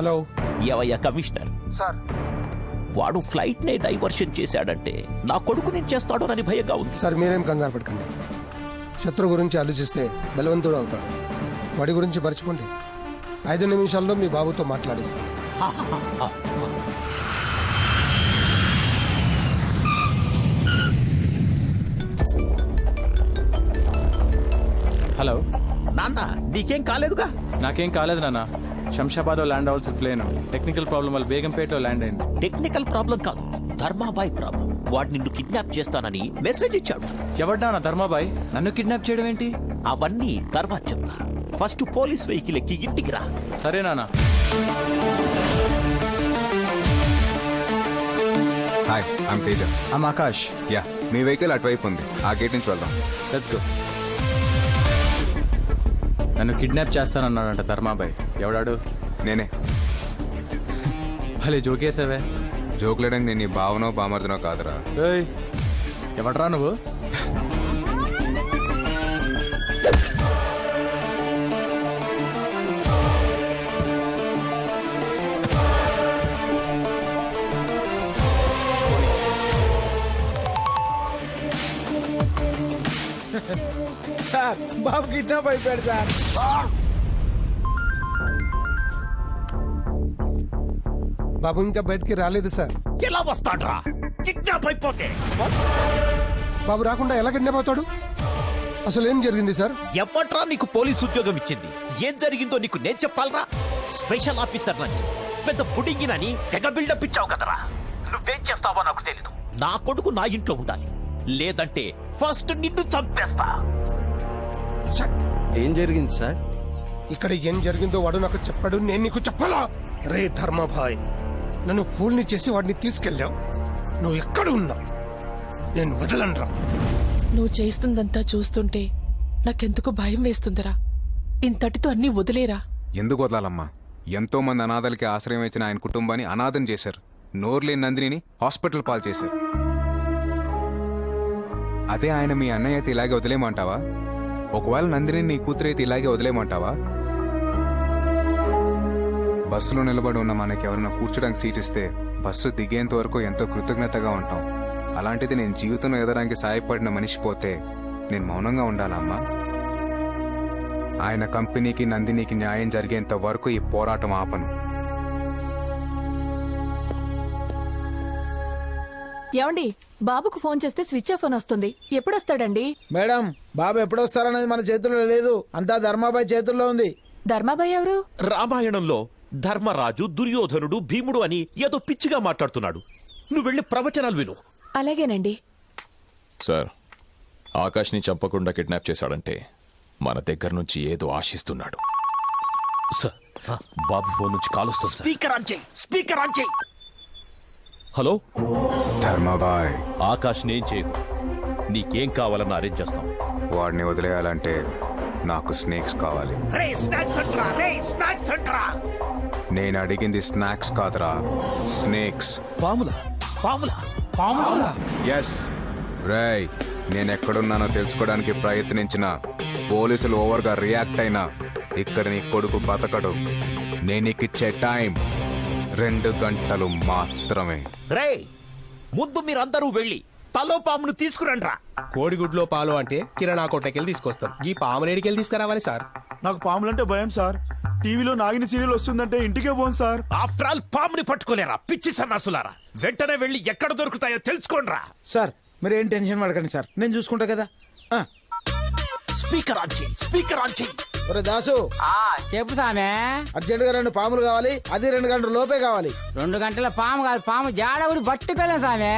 Hello. ఏవయ్యా commissioner? Sir. వాడు flight నే డైవర్షన్ చేశాడంటే నా కొడుకు నేను చేస్తాడోనని భయంగా ఉంది. సార్ మీరేం కంగారు పడకండి. శత్రు గురించి ఆలోచిస్తే బలవంతుడు అవుతాడు. వాడి గురించి మర్చిపోండి. ఐదు నిమిషాల్లో మీ బాబుతో మాట్లాడిస్తాను. హలో. నాన్న నీకేం కాలేదుగా? నాకేం కాలేదు నాన్న. శంషాబాద్లో ల్యాండ్ అవ్వాల్సిన ప్లేన్ టెక్నికల్ ప్రాబ్లం వల్ల బేగంపేటలో ల్యాండ్ అయింది. టెక్నికల్ ప్రాబ్లం కాదు. ధర్మాబాయ్ ప్రాబ్లం వాడు నిన్ను కిడ్నాప్ చేస్తానని మెసేజ్ ఇచ్చాడు. ఎవడ్డా నా ధర్మాబాయ్? నన్ను కిడ్నాప్ చేయడం ఏంటి? అవన్నీ తర్వాత చెప్తా. ఫస్ట్ పోలీస్ వెహికల్ ఎక్కి ఇంటికి రా. సరే నాన్న. Hi I'm Teja am Akash yeah me vehicle అటువైపు ఉంది. ఆ గేట్ నుంచి వెళ్దాం. లెట్స్ గో నన్ను కిడ్నాప్ చేస్తానన్నాడంట ధర్మాబాయ్. ఎవడాడు? నేనే. భలే జోకేసావే జోకులేడానికి నేను నీ భావనో బామర్దనో కాదురా. ఏయ్ ఎవడ్రా నువ్వు? సార్ బాబు కిడ్నాప్ అయిపోయాడు సార్. బాబు ఇంకా బయటికి రాలేదు సార్. ఎలా వస్తాడ్రా? కిడ్నాప్ అయిపోతే. బాబు రాకుండా ఎలా కిడ్నాప్ అవుతాడు? అసలు ఏం జరిగింది సార్? ఎవట్రా నీకు పోలీస్ ఉద్యోగం ఇచ్చింది? ఏం జరిగిందో నీకు నేను చెప్పాలరా? స్పెషల్ ఆఫీసర్ నని పెద్ద పుడింగినని తెగ బిల్డప్ ఇచ్చావు కదరా? నువ్వేం చేస్తావో నాకు తెలీదు. నా కొడుకు నా ఇంట్లో ఉండాలి. లేదంటే ఫస్ట్ నిన్ను చంపేస్తా. ఏం జరిగింది సార్? ఇక్కడ ఏం జరిగిందో వాడు నాకు చెప్పాడు నేను నీకు చెప్పాలా? రే ధర్మభాయ్ నన్ను ఫూల్ని చేసి వాడిని తీసుకెళ్ళావు. నువ్వు ఎక్కడ ఉన్నావు నేను వదలనరా నువ్వు చేస్తుందంతా చూస్తుంటే నాకెందుకు భయం వేస్తుందిరా. ఇంతటితో అన్నీ వదిలేరా? ఎందుకు వదలాలమ్మా? ఎంతో మంది అనాథలకి ఆశ్రయం ఇచ్చిన ఆయన కుటుంబాన్ని అనాథం చేశారు. నోర్లేని నందినిని హాస్పిటల్ పాలు చేశారు. అదే ఆయన మీ అన్నయ్య అయితే ఇలాగే వదిలేయమంటావా ఒకవేళ నందిని నీ కూతురు అయితే ఇలాగే వదిలేయమంటావా బస్సులో నిలబడి ఉన్న మనకి ఎవరైనా కూర్చోడానికి సీట్ ఇస్తే బస్సు దిగేంత వరకు ఎంతో కృతజ్ఞతగా ఉంటాం. అలాంటిది నేను జీవితంలో ఎదడానికి సాయపడిన మనిషి పోతే నేను మౌనంగా ఉండాలమ్మా ఆయన కంపెనీకి నందినికి న్యాయం జరిగేంత వరకు ఈ పోరాటం ఆపను. ఏమండి బాబుకు ఫోన్ చేస్తే స్విచ్ ఆఫ్ అని వస్తుంది. ఎప్పుడొస్తాడండి? మేడం బాబు ఎప్పుడు వస్తారన్నది మన చేతుల్లో లేదు. అంతా ధర్మాబాయ్ చేతుల్లో ఉంది. ధర్మాబాయ్ ఎవరు? రామాయణంలో ధర్మరాజు దుర్యోధనుడు భీముడు అని ఏదో పిచ్చిగా మాట్లాడుతున్నాడు. నువ్వు వెళ్ళి ప్రవచనాలు విను. అలాగేనండి. సార్ ఆకాష్ని చంపకుండా కిడ్నాప్ చేశాడంటే మన దగ్గర నుంచి ఏదో ఆశిస్తున్నాడు. సార్ బాబు ఫోన్ నుంచి కాల్ వస్తుంది స్పీకర్ ఆన్ చేయి స్పీకర్ ఆన్ చేయి. హలో? ధర్మబాయ్. ఆకాష్ నేను చేయకు. నీకేం కావాలన్నా అరేంజ్ చేస్తాం. వాడిని వదిలేయాలంటే నాకు స్నేక్స్ కావాలి. నేను అడిగింది స్నాక్స్ కాదురా స్నేక్స్. పాముల పాముల ఎస్ రేయ్ నేను ఎక్కడున్నానో తెలుసుకోవడానికి ప్రయత్నించిన పోలీసులు ఓవర్గా రియాక్ట్ అయినా ఇక్కడ నీ కొడుకు బతకడు. నేను నీకు ఇచ్చే టైం. రెండు గంటలు మాత్రమే. రే ముందు మీరందరూ వెళ్ళి తలో పామును తీసుకురండ్రా. కోడిగుడ్లో పాలు అంటే కిరాణా కొట్టకెళ్ళి తీసుకొస్తాం. ఈ పాములేడికెళ్ళి తీసుకురావాలి సార్. నాకు పాములంటే భయం సార్. టీవీలో నాగిన సీరియల్ వస్తుందంటే ఇంటికే పోను సార్. ఆఫ్టర్ ఆల్ పాముని పట్టుకోలేరా పిచ్చి సన్నాసులారా? వెంటనే వెళ్ళి ఎక్కడ దొరుకుతాయో తెలుసుకోండ్రా. సార్ మీరు ఏం టెన్షన్ పడకండి సార్. నేను చూసుకుంటా కదా. ఆ, స్పీకర్ ఆన్ చేయి స్పీకర్ ఆన్ చేయి. ఒరే దాసు. చెప్పు సామే. అర్జెంట్గా రెండు పాములు కావాలి అది రెండు గంటల లోపే కావాలి. రెండు గంటల పాము కాదు పాము జాడ ఊరి పట్టుకెళ్ళాం సామే.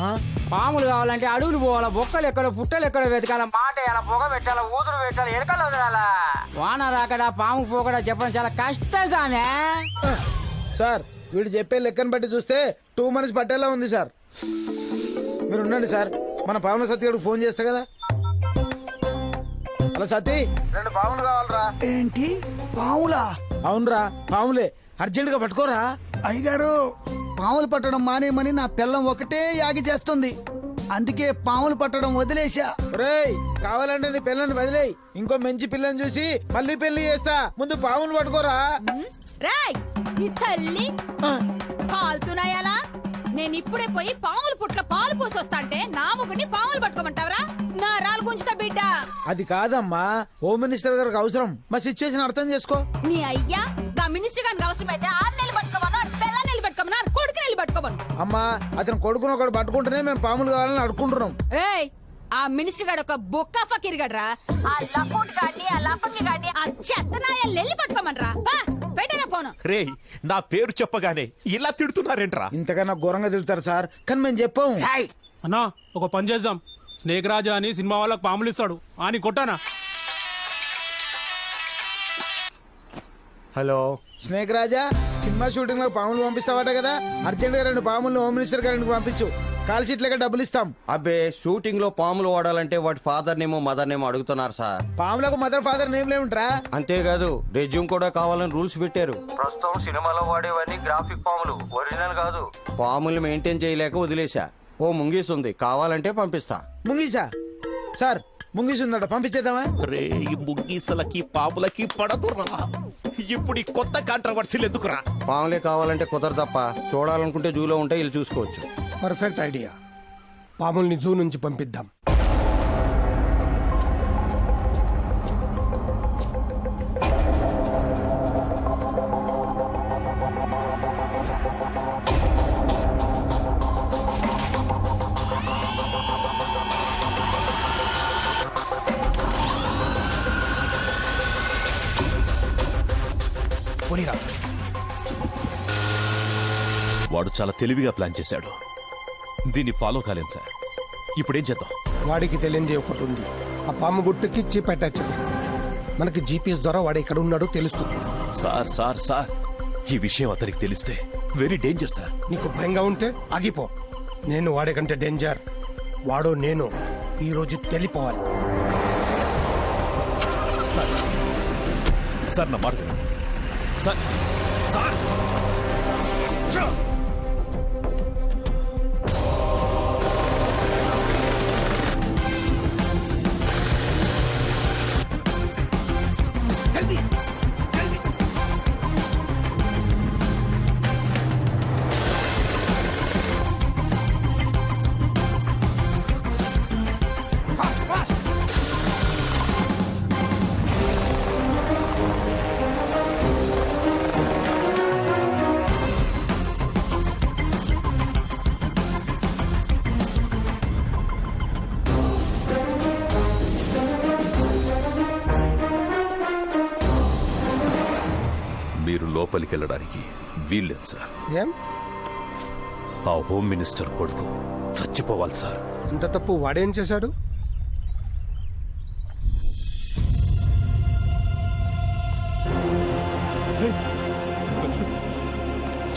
ఆ? పాములు కావాలంటే అడుగులు పోవాలా బొక్కలు ఎక్కడ పుట్టలు ఎక్కడ వెతకాల మాట వేయాలా పొగ పెట్టాలా ఊదురు పెట్టాలా ఎరకలు వదలాలా. వాన రాకడా పాము పోకడా చెప్పడం చాలా కష్టం సామే. సార్ వీడు చెప్పే లెక్కను బట్టి చూస్తే టూ మంత్స్ పట్టేలా ఉంది సార్. మీరు ఉండండి సార్ మన పాముల సత్యగాడికి ఫోన్ చేస్తా కదా. హలో సతీ రెండు పాములు కావాలరా. ఏంటి? పాములా అవునరా పాములే అర్జెంట్గా పట్టుకోరా. అయ్యగారు పాములు పట్టడం మానేయమని నా పిల్లం ఒకటే యాగి చేస్తుంది. అందుకే పాములు పట్టడం వదిలేశా. రేయ్ కావాలంటే నీ పిల్లని వదిలేయ్. ఇంకో మంచి పిల్లని చూసి మళ్ళీ పెళ్ళి చేస్తా. ముందు పాములు పట్టుకోరా. రాయ్ నీ తల్లి. పాలుతున్నాయాలా నేను ఇప్పుడే పోయి పాముల పుట్ల పాలు పోసొస్తాంటే నా ముగ్గుని పాములు పట్టుకోమంటావరా? నా రాలు గుంచుతా బిడ్డ అది కాదమ్మా హోమ్ మినిస్టర్ గారికి అవసరం. మా సిచ్యువేషన్ అర్థం చేసుకో. నీ అయ్యా నా మినిస్టర్ గారికి ఆరు నెలలు పట్టుకోమను ఆరు పిల్ల నెలలు పట్టుకోమను ఆరు కొడుకు నెలలు పట్టుకోమను. అమ్మా అతను కొడుకుని ఒకడు పట్టుకుంటేనే మేము పాములు కావాలని అడుకుంటున్నాం ఏయ్ ఆ మినిస్టర్ గాడు ఒక బొక్క ఫకీర్ గడ్రా ఆ లపోట్ గాడిని ఆ లఫంగి గాడిని ఆ చెత్తనాయ నెల్లి పట్టుకోమనరా. బా పెట్టిన ఫోను రే నా పేరు చెప్పగానే ఇలా తిడుతున్నారేంట్రా? ఇంతకన్నా ఘోరంగా తిడతారు సార్. కానీ మేము చెప్పాము. అన్నా ఒక పని చేద్దాం. స్నేక్ రాజా అని సినిమా వాళ్ళకి పాములు ఇస్తాడు. అని కొట్టానా? హలో. స్నేక్ రాజా సినిమా షూటింగ్లో పాములు పంపిస్తావట కదా? అర్జెంట్గా రెండు పాములు హోమ్ మినిస్టర్ గారికి పంపించు. కాల్ షీట్ లెక్క డబ్బులు ఇస్తాం. అబ్బే షూటింగ్లో పాములు వాడాలంటే వాటి ఫాదర్ నేమో మదర్ నేమో అడుగుతున్నారు సార్. పాములకు మదర్ ఫాదర్ నేమ్ లేవుంట్రా అంతేకాదు రెజ్యూమ్ కూడా కావాలని రూల్స్ పెట్టారు. ప్రస్తుతం సినిమాలో వాడేవన్నీ గ్రాఫిక్ పాములు ఒరిజినల్ కాదు. పాములు మెయింటైన్ చేయలేక వదిలేశా. ఓ ముంగీస్ ఉంది. కావాలంటే పంపిస్తా. ముంగీసా? సార్ ముంగీస్ ఉందట పంపించేద్దామా? రే ఈ ముగ్గీసలకి పాములకి పడదురా ఇప్పుడు ఈ కొత్త కాంట్రవర్సీలు ఎందుకురా? పాములే కావాలంటే కుదరదప్ప చూడాలనుకుంటే జూలో ఉంటే వీళ్ళు చూసుకోవచ్చు. పర్ఫెక్ట్ ఐడియా పాముల్ని జూ నుంచి పంపిద్దాం. చాలా తెలివిగా ప్లాన్ చేశాడు. దీన్ని ఫాలో కాలేం సార్. ఇప్పుడేం చేద్దాం? వాడికి తెలియంది ఒకటి ఉంది. ఆ పాము గుట్టుకి చిప్ అటాచ్ మనకి జీపీఎస్ ద్వారా వాడు ఎక్కడ ఉన్నాడో తెలుస్తుంది. Sir sir sir. ఈ విషయం అతనికి తెలిస్తే వెరీ డేంజర్ సార్. నీకు భయంగా ఉంటే ఆగిపో. నేను వాడే కంటే డేంజర్. వాడు నేను ఈ రోజు తెలిపోవాలి. సార్ సార్ నా మాట వినండి. Sir sir. లోపలికి వెళ్ళడానికి వీల్లేదు సార్. ఏం? ఆ హోమ్ మినిస్టర్ కొడుకు చచ్చిపోవాలి సార్. అంత తప్పు వాడేం చేశాడు?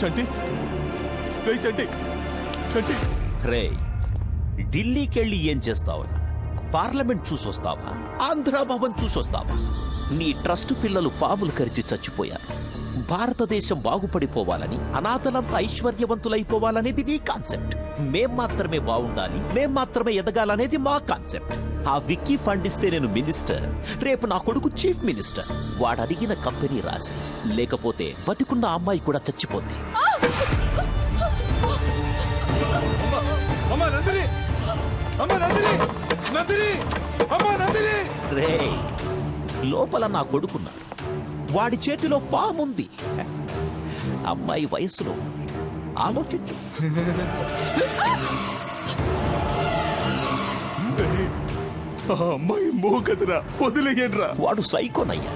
చంటి! రే చంటి! చంటి! రే ఢిల్లీకి వెళ్ళి ఏం చేస్తావు? పార్లమెంట్ చూసొస్తావా? ఆంధ్ర భవన్ చూసొస్తావా? నీ ట్రస్ట్ పిల్లలు పాములు కరిచి చచ్చిపోయారు. భారతదేశం బాగుపడిపోవాలని అనాథలంతా ఐశ్వర్యవంతులైపోవాలనేది నీ కాన్సెప్ట్. మేం మాత్రమే బాగుండాలి మేం మాత్రమే ఎదగాలనేది మా కాన్సెప్ట్. ఆ విక్కీ ఫండ్ ఇస్తే నేను మినిస్టర్ రేపు నా కొడుకు చీఫ్ మినిస్టర్. వాడు అడిగిన కంపెనీ రాసి లేకపోతే బతికున్న అమ్మాయి కూడా చచ్చిపోద్ది. రే లోపల నా కొడుకున్నాడు వాడి చేతిలో పాముంది. అమ్మాయి వయసులో ఆలోచించు. అమ్మాయి మోకదురా వదిలేయండిరా. వాడు సైకోనయ్యా.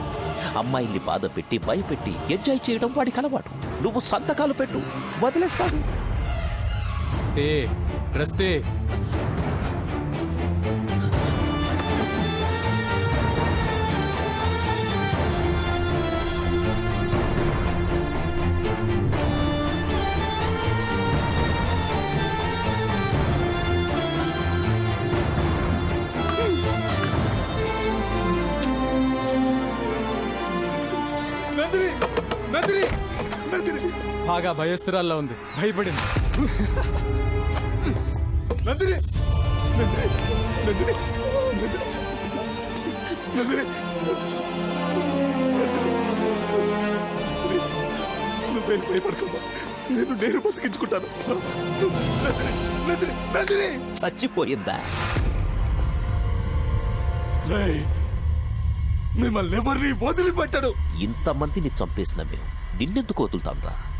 అమ్మాయిల్ని బాధ పెట్టి భయపెట్టి ఎంజాయ్ చేయడం వాడికి అలవాటు. నువ్వు సంతకాలు పెట్టు వదిలేస్తాడు. ఏ బాగా భయస్థిరాల్లో ఉంది. భయపడింది. నందిని! నందిని! నందిని! నువ్వేం భయపడకమ్మా. నేను నేను బతికించుకుంటాను. నందిని! నందిని! చచ్చిపోయిందా? మిమ్మల్ని ఎవరిని వదిలిపెట్టడు? ఇంతమందిని చంపేసిన మేము. నిన్నెందుకు వదులుతాంరా? చంపేరా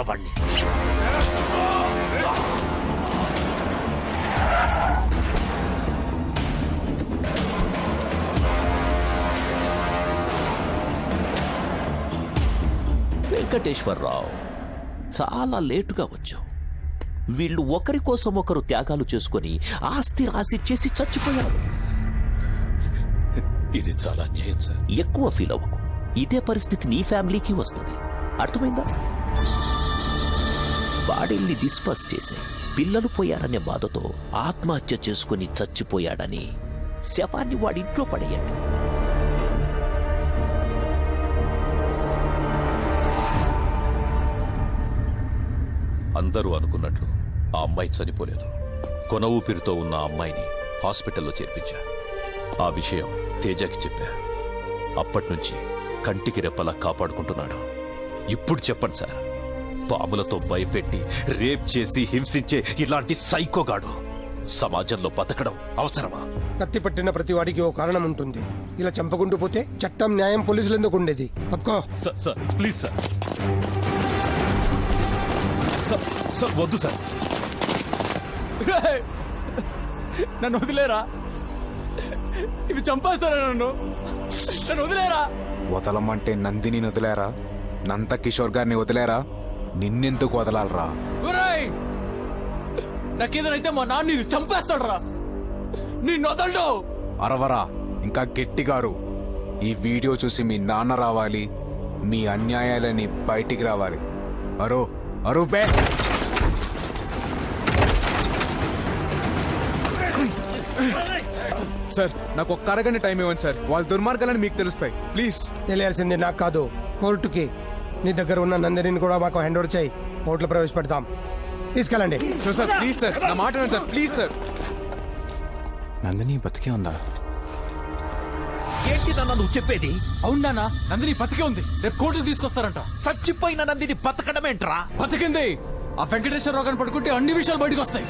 వాణ్ణి. వెంకటేశ్వరరావు చాలా లేటుగా వచ్చావు. వీళ్ళు ఒకరి కోసం ఒకరు త్యాగాలు చేసుకొని ఆస్తి రాసి చేసి చచ్చిపోయారు. ఇది చాలా ఎక్కువ ఫీల్ అవ్వకు. ఇదే పరిస్థితి నీ ఫ్యామిలీకి వస్తుంది. అర్థమైందా? బాడీల్ని డిస్పస్ చేసే పిల్లలు పోయారనే బాధతో ఆత్మహత్య చేసుకుని చచ్చిపోయాడని శవాన్ని వాడింట్లో పడేయండి. అందరూ అనుకున్నట్లు ఆ అమ్మాయి చనిపోలేదు. కొన ఊపిరితో ఉన్న అమ్మాయిని హాస్పిటల్లో చేర్పించా. ఆ విషయం తేజకి చెప్పా. అప్పట్నుంచి కంటికి రెప్పలా కాపాడుకుంటున్నాడు. ఇప్పుడు చెప్పండి సార్. పాములతో భయపెట్టి రేప్ చేసి హింసించే ఇలాంటి సైకోగాడు సమాజంలో బతకడం అవసరమా? కత్తి పట్టిన ప్రతి వాడికి ఓ కారణం ఉంటుంది. ఇలా చంపకుంటూ పోతే చట్టం న్యాయం పోలీసులు ఎందుకు ఉండేది? తప్పుకో sir sir please sir. Sir sir వద్దు సార్. నన్ను వదిలేరా? ఇవి చంపేస్తారా నన్ను? నన్ను వదిలేరా? వదలమంటే నందిని వదిలేరా? నంద కిషోర్ గారిని వదిలేరా? నిన్నెందుకు వదలాలరా? ఒరేయ్! నాకేదైతే మా నాన్న నిన్ను చంపేస్తాడురా. నిన్ను వదలడు. అరవరా ఇంకా గట్టిగారు. ఈ వీడియో చూసి మీ నాన్న రావాలి మీ అన్యాయాలని బయటికి రావాలి. అరో అరు బే! సార్ నాకు ఒక్క అరగంట టైం ఇవ్వండి సార్. వాళ్ళ దుర్మార్గాలని మీకు తెలుస్తాయి. ప్లీజ్. తెలియాల్సింది నాకు కాదు కోర్టుకి. నీ దగ్గర ఉన్న నందినిని కూడా మాకు హ్యాండ్ ఓవర్ చేయి. కోర్టులో ప్రవేశపెడతాం. తీసుకెళ్ళండి. సార్ సార్ ప్లీజ్ సార్ నా మాట వినండి సార్ ప్లీజ్ సార్ నందిని బతికే ఉందా? ఏంటి నాన్న నువ్వు చెప్పేది? అవునా నందిని బతికే ఉంది. రేపు కోర్టుకు తీసుకొస్తారంట. చచ్చిపోయిన నందిని బతకడమేంట్రా? బతికింది. ఆ వెంకటేశ్వరరావు గారిని పడుకుంటే అన్ని విషయాలు బయటకు వస్తాయి.